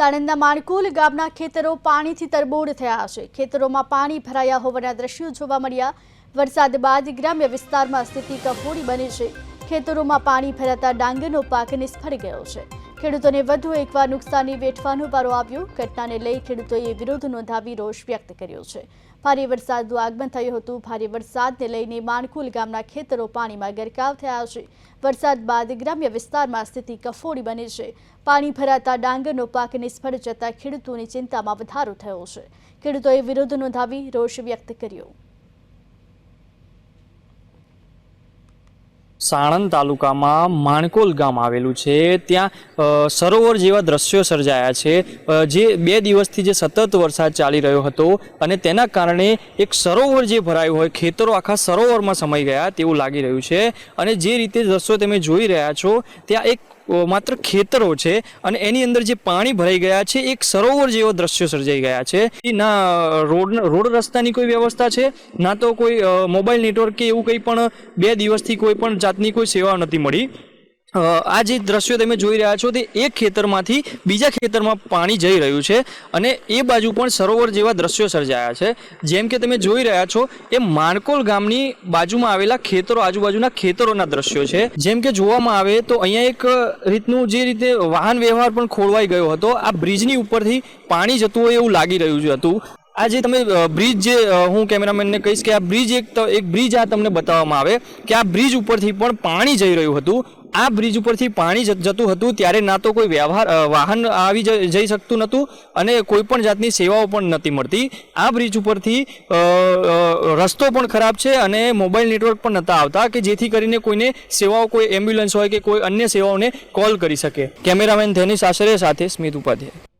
સાણંદના માણકુલ ગામના ખેતરો પાણીથી તરબોળ થયા છે. ખેતરોમાં પાણી ભરાયા હોવાના દ્રશ્યો જોવા મળ્યા. વરસાદ બાદ ગ્રામ્ય વિસ્તારમાં સ્થિતિ કફોડી બની છે. ખેતરોમાં પાણી ભરાતા ડાંગરનો પાક નિષ્ફળ ગયો છે. ખેડૂતોને વધુ એકવાર નુકસાની વેઠવાનો વારો આવ્યો. ઘટનાને લઈ ખેડૂતોએ વિરોધ નોંધાવી રોષ વ્યક્ત કર્યો છે. ભારે વરસાદનું આગમન થયું હતું. ભારે વરસાદને લઈને માણકુલ ગામના ખેતરો પાણીમાં ગરકાવ થયા છે. વરસાદ બાદ ગ્રામ્ય વિસ્તારમાં સ્થિતિ કફોડી બની છે. પાણી ભરાતા ડાંગરનો પાક નિષ્ફળ જતા ખેડૂતોની ચિંતામાં વધારો થયો છે. ખેડૂતોએ વિરોધ નોંધાવી રોષ વ્યક્ત કર્યો. સાણંદ તાલુકામાં માણકોલ ગામ આવેલું છે. ત્યાં સરોવર જેવા દ્રશ્યો સર્જાયા છે. જે બે દિવસથી જે સતત વરસાદ ચાલી રહ્યો હતો અને તેના કારણે એક સરોવર જે ભરાયું હોય, ખેતરો આખા સરોવરમાં સમાઈ ગયા તેવું લાગી રહ્યું છે. અને જે રીતે દ્રશ્યો તમે જોઈ રહ્યા છો, ત્યાં એક માત્ર ખેતરો છે અને એની અંદર જે પાણી ભરાઈ ગયા છે, એક સરોવર જેવો દ્રશ્યો સર્જાઈ ગયા છે. એ ના રોડ રોડ રસ્તાની કોઈ વ્યવસ્થા છે? ના તો કોઈ મોબાઈલ નેટવર્ક કે એવું કંઈ પણ બે દિવસથી કોઈ પણ જાતની કોઈ સેવા નથી મળી? આ જે દ્રશ્યો તમે જોઈ રહ્યા છો તે એક ખેતરમાંથી બીજા ખેતરમાં પાણી જઈ રહ્યું છે અને એ બાજુ પણ સરોવર જેવા દ્રશ્યો સર્જાયા છે. જેમ કે તમે જોઈ રહ્યા છો, એ માણકોલ ગામની બાજુમાં આવેલા ખેતરો, આજુબાજુના ખેતરોના દ્રશ્યો છે. જેમ કે જોવામાં આવે તો અહીંયા એક રીતનું જે રીતે વાહન વ્યવહાર પણ ખોળવાઈ ગયો હતો. આ બ્રિજની ઉપરથી પાણી જતું હોય એવું લાગી રહ્યું હતું. આ જે તમે બ્રિજ જે હું કેમેરામેનને કહીશ કે આ બ્રિજ એક એક બ્રિજ આ તમને બતાવવામાં આવે કે આ બ્રિજ ઉપરથી પણ પાણી જઈ રહ્યું હતું. આ બ્રિજ ઉપરથી પાણી જતું હતું, ત્યારે ના તો કોઈ વ્યવહાર વાહન આવી જઈ શકતું નહોતું અને કોઈ પણ જાતની સેવાઓ પણ નથી મળતી. આ બ્રિજ ઉપરથી રસ્તો પણ ખરાબ છે અને મોબાઈલ નેટવર્ક પણ નહોતા આવતા કે જેથી કરીને કોઈને સેવાઓ, કોઈ એમ્બ્યુલન્સ હોય કે કોઈ અન્ય સેવાઓને કોલ કરી શકે. કેમેરામેન ધેનિશ સાસરે સાથે સ્મિત ઉપાધ્યાય.